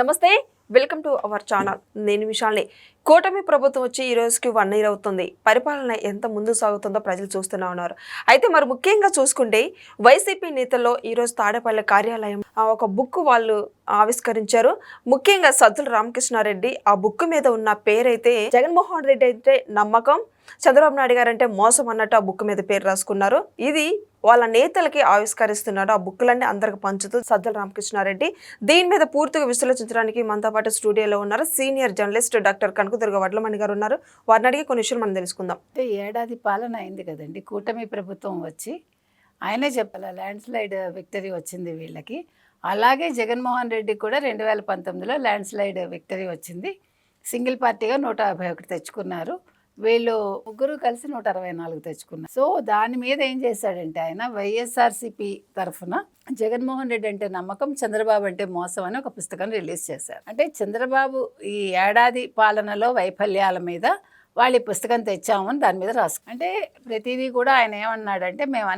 నమస్తే welcome to our channel. నేను విశాల్ని. కూటమి ప్రభుత్వం వచ్చి ఈ రోజుకి వన్ ఇయర్ అవుతుంది. పరిపాలన ఎంత ముందు సాగుతుందో ప్రజలు చూస్తూనే ఉన్నారు. అయితే మరి ముఖ్యంగా చూసుకుంటే వైసీపీ నేతల్లో ఈరోజు తాడేపల్లి కార్యాలయం ఒక బుక్ వాళ్ళు ఆవిష్కరించారు. ముఖ్యంగా సజ్జల రామకృష్ణారెడ్డి ఆ బుక్ మీద ఉన్న పేరైతే జగన్మోహన్ రెడ్డి అయితే నమ్మకం. చంద్రబాబు నాయుడు గారు అంటే మోసం అన్నట్టు ఆ బుక్ మీద పేరు రాసుకున్నారు. ఇది వాళ్ళ నేతలకి ఆవిష్కరిస్తున్నాడు. ఆ బుక్లన్నీ అందరికి పంచుతూ సజ్జల రామకృష్ణారెడ్డి. దీని మీద పూర్తిగా విశ్లేషించడానికి మనతో పాటు స్టూడియోలో ఉన్నారు senior journalist doctor Kanakadurga Vadlamani గారు ఉన్నారు. వారిని అడిగి కొన్ని విషయాలు మనం తెలుసుకుందాం. ఏడాది పాలన అయింది కదండి. కూటమి ప్రభుత్వం వచ్చి ఆయనే చెప్పాల ల్యాండ్ స్లైడ్ విక్టరీ వచ్చింది వీళ్ళకి. అలాగే జగన్మోహన్ రెడ్డి కూడా రెండు వేల పంతొమ్మిదిలో ల్యాండ్ స్లైడ్ విక్టరీ వచ్చింది. సింగిల్ పార్టీగా నూట యాభై ఒకటి తెచ్చుకున్నారు. వీళ్ళు ముగ్గురు కలిసి నూట అరవై నాలుగు తెచ్చుకున్నారు. సో దాని మీద ఏం చేశాడంటే ఆయన వైఎస్ఆర్సిపి తరఫున జగన్మోహన్ రెడ్డి అంటే నమ్మకం చంద్రబాబు అంటే మోసం అని ఒక పుస్తకం రిలీజ్ చేశారు. అంటే చంద్రబాబు ఈ ఏడాది పాలనలో వైఫల్యాల మీద వాళ్ళు ఈ పుస్తకం తెచ్చామని దాని మీద రాసుకు అంటే ప్రతిదీ కూడా ఆయన ఏమన్నాడంటే మేము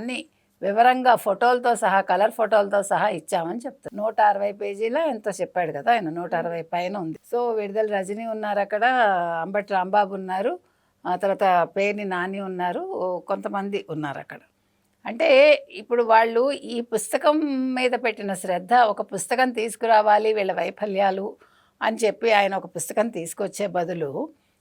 వివరంగా ఫోటోలతో సహా కలర్ ఫోటోలతో సహా ఇచ్చామని చెప్తారు. నూట అరవై పేజీలో ఎంతో చెప్పాడు కదా ఆయన నూట అరవై పైన ఉంది. సో విడుదల రజనీ ఉన్నారు అక్కడ అంబటి రాంబాబు ఉన్నారు. తర్వాత పేర్ని నాని ఉన్నారు కొంతమంది ఉన్నారు అక్కడ. అంటే ఇప్పుడు వాళ్ళు ఈ పుస్తకం మీద పెట్టిన శ్రద్ధ ఒక పుస్తకం తీసుకురావాలి వీళ్ళ వైఫల్యాలు అని చెప్పి ఆయన ఒక పుస్తకం తీసుకొచ్చే బదులు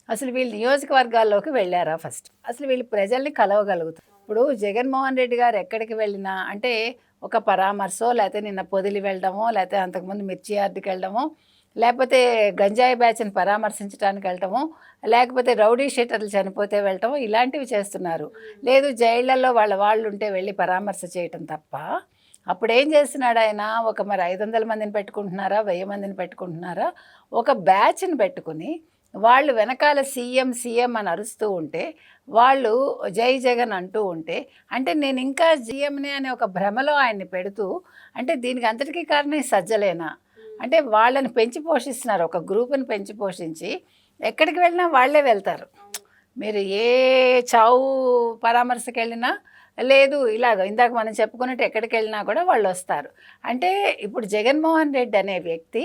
అసలు వీళ్ళు నియోజకవర్గాల్లోకి వెళ్ళారా ఫస్ట్? అసలు వీళ్ళు ప్రజల్ని కలవగలుగుతారు? ఇప్పుడు జగన్మోహన్ రెడ్డి గారు ఎక్కడికి వెళ్ళినా అంటే ఒక పరామర్శో లేకపోతే నిన్న పొదిలి వెళ్ళడమో లేకపోతే అంతకుముందు మిర్చి యార్డ్కి వెళ్ళడమో లేకపోతే గంజాయి బ్యాచ్ని పరామర్శించడానికి వెళ్ళటము లేకపోతే రౌడీ షీటర్లు చనిపోతే వెళ్ళటము ఇలాంటివి చేస్తున్నారు. లేదు జైళ్ళల్లో వాళ్ళ వాళ్ళు ఉంటే వెళ్ళి పరామర్శ చేయటం తప్ప అప్పుడు ఏం చేస్తున్నాడు ఆయన? ఒక మరి ఐదు వందల మందిని పెట్టుకుంటున్నారా? వెయ్యి మందిని పెట్టుకుంటున్నారా? ఒక బ్యాచ్ని పెట్టుకుని వాళ్ళు వెనకాల సీఎం సీఎం అని అరుస్తూ ఉంటే వాళ్ళు జై జగన్ అంటూ ఉంటే అంటే నేను ఇంకా సీఎంనే అనే ఒక భ్రమలో ఆయన్ని పెడుతూ అంటే దీనికి అంతటికీ కారణం సజ్జలేనా? అంటే వాళ్ళని పెంచి పోషిస్తున్నారు. ఒక గ్రూప్ని పెంచి పోషించి ఎక్కడికి వెళ్ళినా వాళ్ళే వెళ్తారు. మీరు ఏ చావు పరామర్శకు వెళ్ళినా లేదు ఇలాగ ఇందాక మనం చెప్పుకున్నట్టు ఎక్కడికి వెళ్ళినా కూడా వాళ్ళు వస్తారు. అంటే ఇప్పుడు జగన్మోహన్ రెడ్డి అనే వ్యక్తి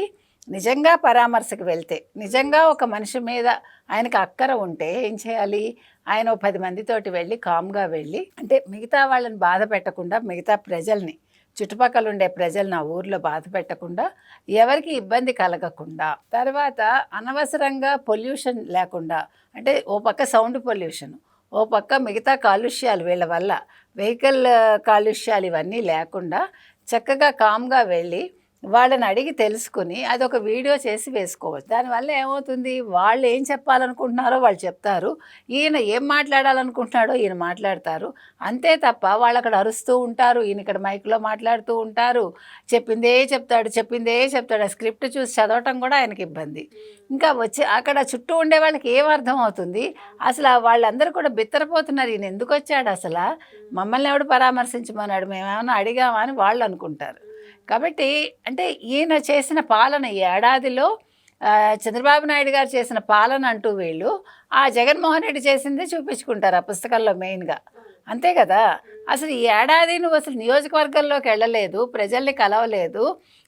నిజంగా పరామర్శకు వెళ్తే నిజంగా ఒక మనిషి మీద ఆయనకు అక్కర ఉంటే ఏం చేయాలి? ఆయన ఓ పది మందితోటి వెళ్ళి కామ్గా వెళ్ళి అంటే మిగతా వాళ్ళని బాధ పెట్టకుండా మిగతా ప్రజల్ని చుట్టుపక్కల ఉండే ప్రజలు నా ఊర్లో బాధ పెట్టకుండా ఎవరికి ఇబ్బంది కలగకుండా తర్వాత అనవసరంగా పొల్యూషన్ లేకుండా అంటే ఓ పక్క సౌండ్ పొల్యూషన్ ఓ పక్క మిగతా కాలుష్యాలు వీళ్ళ వల్ల వెహికల్ కాలుష్యాలు ఇవన్నీ లేకుండా చక్కగా కామ్గా వెళ్ళి వాళ్ళని అడిగి తెలుసుకుని అది ఒక వీడియో చేసి వేసుకోవచ్చు. దానివల్ల ఏమవుతుంది? వాళ్ళు ఏం చెప్పాలనుకుంటున్నారో వాళ్ళు చెప్తారు. ఈయన ఏం మాట్లాడాలనుకుంటున్నాడో ఈయన మాట్లాడతారు. అంతే తప్ప వాళ్ళు అక్కడ అరుస్తూ ఉంటారు. ఈయన ఇక్కడ మైక్లో మాట్లాడుతూ ఉంటారు. చెప్పిందే చెప్తాడు చెప్పిందే చెప్తాడు. ఆ స్క్రిప్ట్ చూసి చదవటం కూడా ఆయనకి ఇబ్బంది. ఇంకా వచ్చి అక్కడ చుట్టూ ఉండే వాళ్ళకి ఏం అర్థం అవుతుంది అసలు వాళ్ళందరూ కూడా బిత్తరపోతున్నారు. ఈయన ఎందుకు వచ్చాడు అసలు? మమ్మల్ని ఎవడు పరామర్శించమన్నాడు? మేమేమైనా అడిగామా అని వాళ్ళు అనుకుంటారు. కాబట్టి అంటే ఈయన చేసిన పాలన ఈ ఏడాదిలో చంద్రబాబు నాయుడు గారు చేసిన పాలన అంటూ వీళ్ళు ఆ జగన్మోహన్ రెడ్డి చేసిందే చూపించుకుంటారు ఆ పుస్తకంలో మెయిన్గా. అంతే కదా? అసలు ఈ ఏడాది నువ్వు అసలు నియోజకవర్గంలోకి వెళ్ళలేదు ప్రజల్ని కలవలేదు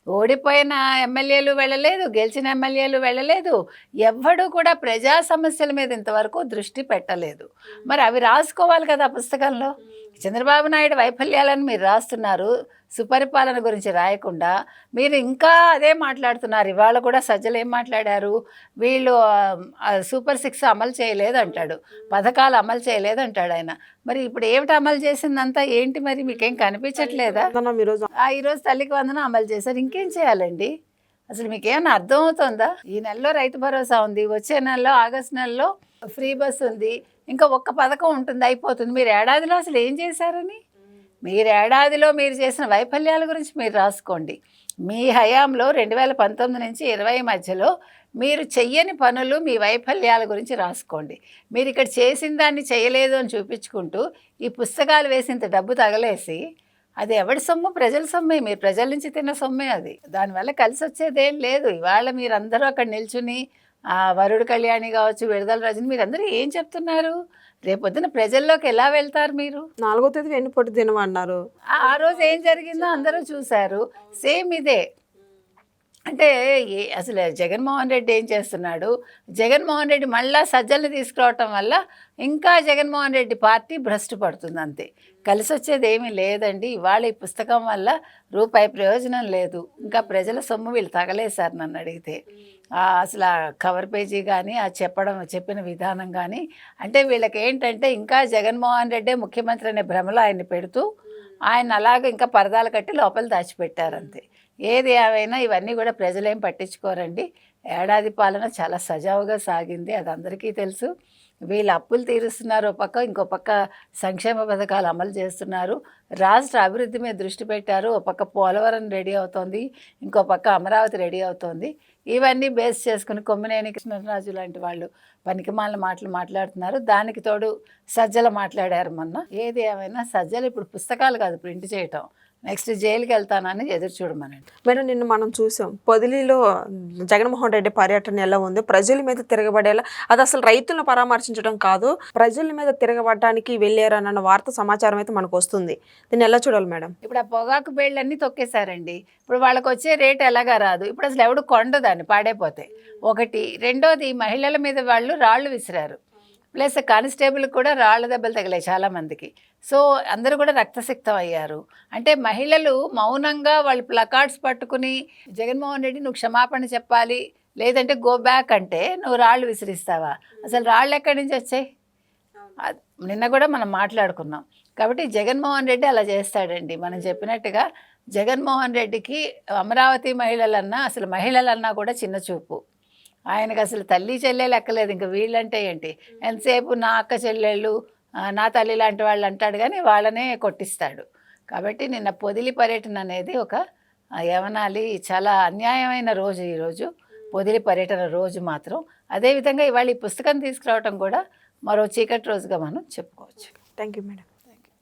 ఓడిపోయిన ఎమ్మెల్యేలు వెళ్ళలేదు గెలిచిన ఎమ్మెల్యేలు వెళ్ళలేదు ఎవ్వడూ కూడా ప్రజా సమస్యల మీద ఇంతవరకు దృష్టి పెట్టలేదు. మరి అవి రాసుకోవాలి కదా ఆ పుస్తకంలో చంద్రబాబు నాయుడు వైఫల్యాలను మీరు రాస్తున్నారు సుపరిపాలన గురించి రాయకుండా మీరు ఇంకా అదే మాట్లాడుతున్నారు ఇవాళ కూడా సజ్జలు ఏం మాట్లాడారు వీళ్ళు సూపర్ సిక్స్ అమలు చేయలేదు అంటాడు పథకాలు అమలు చేయలేదు అంటాడు ఆయన. మరి ఇప్పుడు ఏమిటి అమలు చేసిందంతా? ఏంటి మరి? మీకేం కనిపించట్లేదా? ఈరోజు. ఆ ఈరోజు తల్లికి వందనం అమలు చేశారు. ఇంకేం చేయాలండి? అసలు మీకు ఏమైనా అర్థం అవుతుందా ఈ నెలలో రైతు భరోసా ఉంది వచ్చే నెలలో ఆగస్ట్ నెలలో ఫ్రీ బస్ ఉంది ఇంకా ఒక్క పథకం ఉంటుంది అయిపోతుంది. మీరు ఏడాదిలో అసలు ఏం చేశారని? మీరు ఏడాదిలో మీరు చేసిన వైఫల్యాల గురించి మీరు రాసుకోండి. మీ హయాంలో రెండు వేల పంతొమ్మిది నుంచి ఇరవై మధ్యలో మీరు చెయ్యని పనులు మీ వైఫల్యాల గురించి రాసుకోండి. మీరు ఇక్కడ చేసిన దాన్ని చేయలేదు అని చూపించుకుంటూ ఈ పుస్తకాలు వేసినంత డబ్బు తగలేసి అది ఎవడి సొమ్ము? ప్రజల సొమ్మే. మీరు ప్రజల నుంచి తిన్న సొమ్మే అది. దానివల్ల కలిసి వచ్చేదేం లేదు. ఇవాళ మీరందరూ అక్కడ నిల్చుని వరుడు కళ్యాణి కావచ్చు విడుదల రజని మీరందరూ ఏం చెప్తున్నారు? రేపొద్దున ప్రజల్లోకి ఎలా వెళ్తారు మీరు? నాలుగో తేదీ వెన్నుపోటు దినం అన్నారు. ఆ- ఆ రోజు ఏం జరిగిందో అందరూ చూశారు. సేమ్ ఇదే. అంటే అసలు జగన్మోహన్ రెడ్డి ఏం చేస్తున్నాడు? జగన్మోహన్ రెడ్డి మళ్ళా సజ్జల్ని తీసుకురావటం వల్ల ఇంకా జగన్మోహన్ రెడ్డి పార్టీ భ్రష్టు పడుతుంది అంతే. కలిసి వచ్చేది ఏమీ లేదండి. ఇవాళ ఈ పుస్తకం వల్ల రూపాయి ప్రయోజనం లేదు. ఇంకా ప్రజల సొమ్ము వీళ్ళు తగలేశారు నన్ను అడిగితే. అసలు ఆ కవర్ పేజీ కానీ ఆ చెప్పడం చెప్పిన విధానం కానీ అంటే వీళ్ళకి ఏంటంటే ఇంకా జగన్మోహన్ రెడ్డే ముఖ్యమంత్రి అనే భ్రమలో ఆయన్ని పెడుతూ ఆయన అలాగ ఇంకా పరదాలు కట్టి లోపల దాచిపెట్టారంతే ఏది ఏమైనా ఇవన్నీ కూడా ప్రజలేం పట్టించుకోరండి. ఏడాది పాలన చాలా సజావుగా సాగింది అది అందరికీ తెలుసు. వీళ్ళు అప్పులు తీరుస్తున్నారు ఒక పక్క ఇంకో పక్క సంక్షేమ పథకాలు అమలు చేస్తున్నారు. రాష్ట్ర అభివృద్ధి మీద దృష్టి పెట్టారు. ఒక పక్క పోలవరం రెడీ అవుతోంది. ఇంకో పక్క అమరావతి రెడీ అవుతోంది. ఇవన్నీ బేస్ చేసుకుని కొమ్మినేని కృష్ణరాజు లాంటి వాళ్ళు పనికిమాలిన మాటలు మాట్లాడుతున్నారు. దానికి తోడు సజ్జల మాట్లాడారు మొన్న. ఏది ఏమైనా సజ్జలు ఇప్పుడు పుస్తకాలు కాదు ప్రింట్ చేయటం. నెక్స్ట్ జైలుకి వెళ్తానని ఎదురు చూడమనండి. మేడం నిన్న మనం చూసాం. పొదిలిలో జగన్మోహన్ రెడ్డి పర్యటన ఎలా ఉంది? ప్రజల మీద తిరగబడేలా? అది అసలు రైతులను పరామర్శించడం కాదు ప్రజల మీద తిరగబడడానికి వెళ్ళారన్న వార్త సమాచారం అయితే మనకు వస్తుంది. దీన్ని ఎలా చూడాలి మేడం? ఇప్పుడు ఆ పొగాకు బేళ్ళన్నీ తొక్కేశారండి. ఇప్పుడు వాళ్ళకి వచ్చే రేట్ ఎలాగా రాదు. ఇప్పుడు అసలు ఎవడు కొండదాన్ని పాడైపోతే. ఒకటి. రెండోది మహిళల మీద వాళ్ళు రాళ్ళు విసిరారు. ప్లస్ కానిస్టేబుల్ కూడా రాళ్ళ దెబ్బలు తగిలాయి చాలా మందికి. సో అందరూ కూడా రక్తసిక్తం అయ్యారు. అంటే మహిళలు మౌనంగా వాళ్ళు ప్లకార్డ్స్ పట్టుకుని జగన్మోహన్ రెడ్డి నువ్వు క్షమాపణ చెప్పాలి. లేదంటే గో బ్యాక్ అంటే నువ్వు రాళ్ళు విసిరిస్తావా? అసలు రాళ్ళు ఎక్కడి నుంచి వచ్చాయి? నిన్న కూడా మనం మాట్లాడుకున్నాం. కాబట్టి జగన్మోహన్ రెడ్డి అలా చేస్తాడండి. మనం చెప్పినట్టుగా జగన్మోహన్ రెడ్డికి అమరావతి మహిళలన్నా అసలు మహిళలన్నా కూడా చిన్న చూపు. ఆయనకు అసలు తల్లి చెల్లె లెక్కలేదు. ఇంకా వీళ్ళంటే ఏంటి? ఎంతసేపు నా అక్క చెల్లెళ్ళు నా తల్లి లాంటి వాళ్ళు అంటాడు కానీ వాళ్ళనే కొట్టిస్తాడు. కాబట్టి నిన్న పొదిలి పర్యటన అనేది ఒక ఏమనాలి చాలా అన్యాయమైన రోజు ఈరోజు పొదిలి పర్యటన రోజు మాత్రం. అదేవిధంగా ఇవాళ ఈ పుస్తకం తీసుకురావటం కూడా మరో చీకటి రోజుగా మనం చెప్పుకోవచ్చు. Thank you madam